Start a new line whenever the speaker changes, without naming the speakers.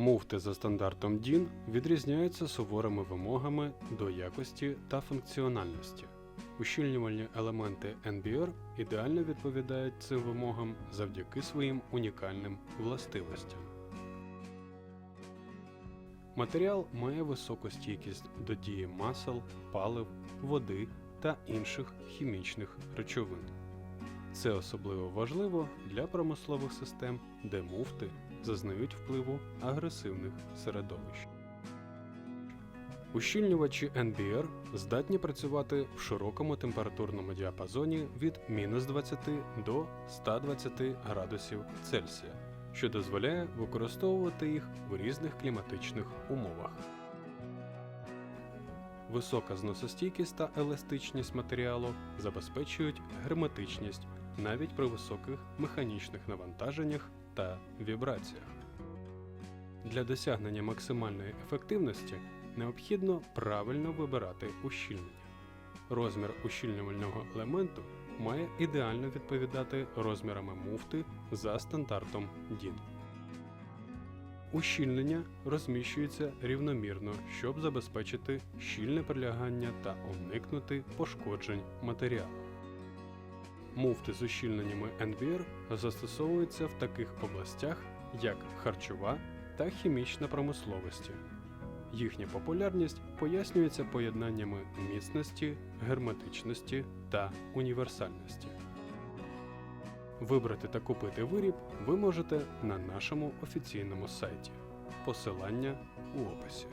Муфти за стандартом DIN відрізняються суворими вимогами до якості та функціональності. Ущільнювальні елементи NBR ідеально відповідають цим вимогам завдяки своїм унікальним властивостям. Матеріал має високу стійкість до дії масел, палив, води та інших хімічних речовин. Це особливо важливо для промислових систем, де муфти зазнають впливу агресивних середовищ. Ущільнювачі NBR здатні працювати в широкому температурному діапазоні від мінус 20 до 120 градусів Цельсія, що дозволяє використовувати їх в різних кліматичних умовах. Висока зносостійкість та еластичність матеріалу забезпечують герметичність навіть при високих механічних навантаженнях та вібраціях. Для досягнення максимальної ефективності необхідно правильно вибирати ущільнення. Розмір ущільнювального елементу має ідеально відповідати розмірами муфти за стандартом DIN. Ущільнення розміщується рівномірно, щоб забезпечити щільне прилягання та уникнути пошкоджень матеріалу. Муфти з ущільненнями NBR застосовуються в таких областях, як харчова та хімічна промисловості. Їхня популярність пояснюється поєднаннями міцності, герметичності та універсальності. Вибрати та купити виріб ви можете на нашому офіційному сайті. Посилання у описі.